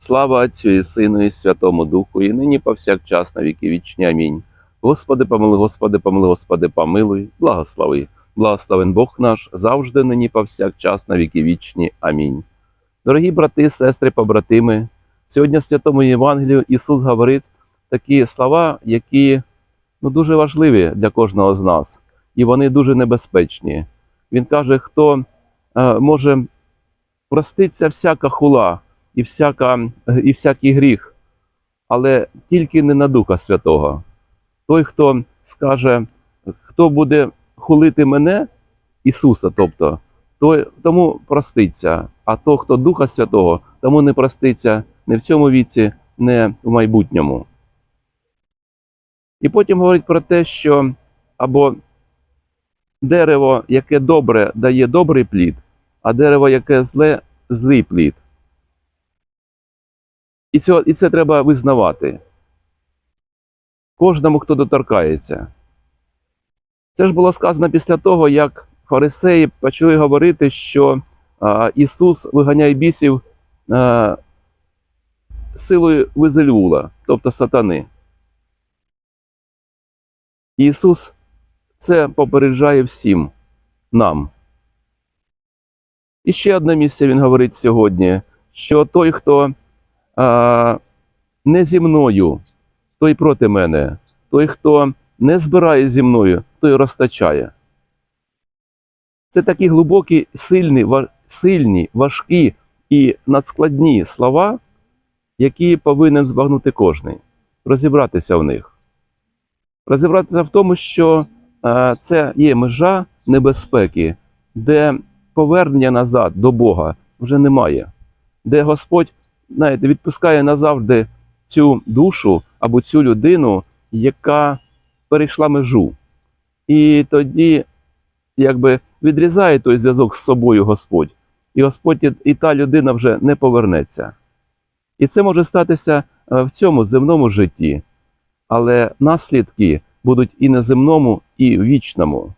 Слава Отцю і Сину, і Святому Духу, і нині повсякчас на віки вічні. Амінь. Господи, помилуй, Господи, помилуй, Господи, помилуй, благослови. Благословен Бог наш, завжди нині повсякчас на віки вічні. Амінь. Дорогі брати, сестри, побратими, сьогодні в Святому Євангелію Ісус говорить такі слова, які ну, дуже важливі для кожного з нас, і вони дуже небезпечні. Він каже, хто е, може проститься всяка хула і, всяка, і всякий гріх, але тільки не на Духа Святого. Той, хто скаже, хто буде хулити мене, Ісуса, тобто, той, тому проститься, а то, хто Духа Святого, тому не проститься не в цьому віці, не в майбутньому. І потім говорить про те, що або дерево, яке добре, дає добрий плід, а дерево, яке зле, злий плід. І, цього, і це треба визнавати. Кожному, хто доторкається. Це ж було сказано після того, як фарисеї почали говорити, що а, Ісус виганяє бісів а, силою Визельвула, тобто сатани. Ісус це попереджає всім нам. І ще одне місце Він говорить сьогодні, що той, хто а, не зі мною, той проти мене, той, хто не збирає зі мною, той розтачає. Це такі глибокі, сильні, сильні, важкі і надскладні слова, які повинен збагнути кожний, розібратися в них. Розібратися в тому, що е, це є межа небезпеки, де повернення назад до Бога вже немає, де Господь знаєте, відпускає назавжди цю душу або цю людину, яка перейшла межу. І тоді якби відрізає той зв'язок з собою Господь, і Господь і- та людина вже не повернеться. І це може статися е, в цьому земному житті, але наслідки будуть і на земному, і вічному.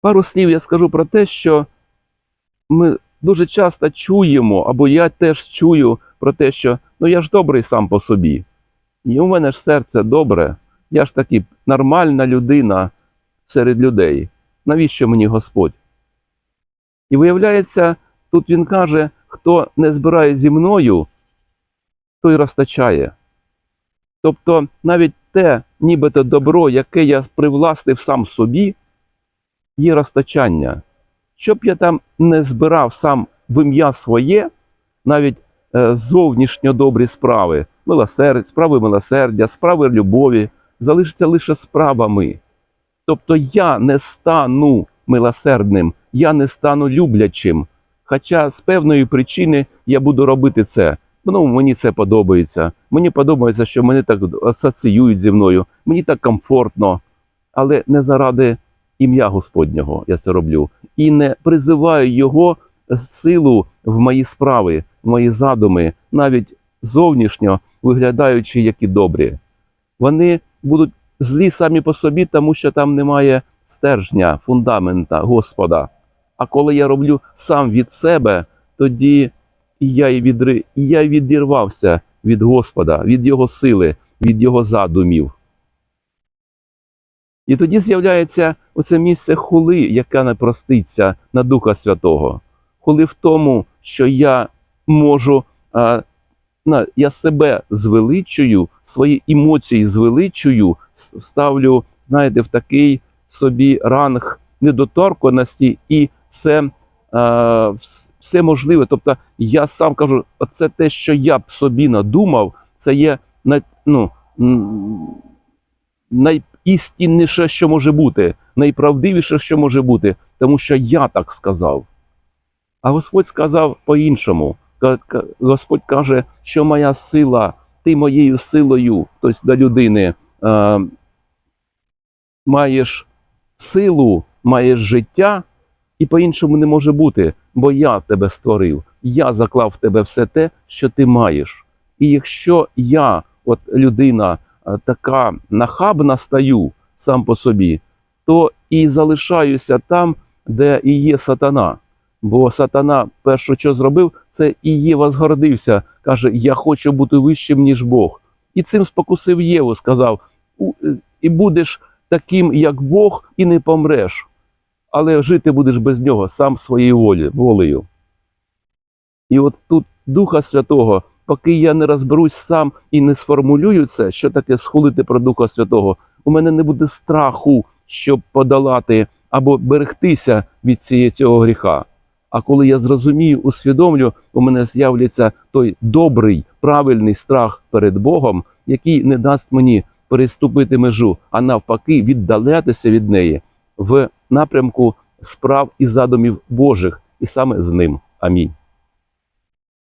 Пару слів я скажу про те, що ми дуже часто чуємо, або я теж чую про те, що ну я ж добрий сам по собі. І у мене ж серце добре, я ж таки нормальна людина серед людей. Навіщо мені Господь? І виявляється, тут він каже, хто не збирає зі мною, той розтачає. Тобто навіть те, нібито добро, яке я привластив сам собі, є розтачання. Щоб я там не збирав сам в ім'я своє, навіть е, зовнішньо добрі справи, милосердя, справи милосердя, справи любові, залишаться лише справами. Тобто я не стану милосердним, я не стану люблячим. Хоча з певної причини я буду робити це. Ну, мені це подобається. Мені подобається, що мене так асоціюють зі мною, мені так комфортно, але не заради ім'я Господнього я це роблю. І не призиваю Його силу в мої справи, в мої задуми, навіть зовнішньо виглядаючи які добрі. Вони будуть злі самі по собі, тому що там немає стержня, фундамента Господа. А коли я роблю сам від себе, тоді я і відри... я й відірвався від Господа, від Його сили, від Його задумів. І тоді з'являється оце місце хули, яке не проститься на Духа Святого. Хули в тому, що я можу, а, я себе звеличую, свої емоції звеличую, ставлю, знаєте, в такий собі ранг недоторканості і все, а, все можливе. Тобто я сам кажу, оце те, що я б собі надумав, це є ну, м, найістинніше, що може бути, найправдивіше, що може бути, тому що я так сказав. А Господь сказав по-іншому. Господь каже, що моя сила, ти моєю силою, тобто до людини, е, маєш силу, маєш життя, і по-іншому не може бути, бо я тебе створив, я заклав в тебе все те, що ти маєш. І якщо я, от людина, така нахабна стаю сам по собі, то і залишаюся там, де і є сатана. Бо сатана перше, що зробив, це і є возгордився, каже: Я хочу бути вищим, ніж Бог. І цим спокусив Єву, сказав: е, і будеш таким, як Бог, і не помреш. Але жити будеш без нього сам своєю волею. І от тут Духа Святого, поки я не розберусь сам і не сформулюю це, що таке схулити про Духа Святого, у мене не буде страху, щоб подолати або берегтися від цієї цього гріха. А коли я зрозумію, усвідомлю, у мене з'являться той добрий, правильний страх перед Богом, який не дасть мені переступити межу, а навпаки, віддалятися від неї в напрямку справ і задумів Божих, і саме з ним. Амінь.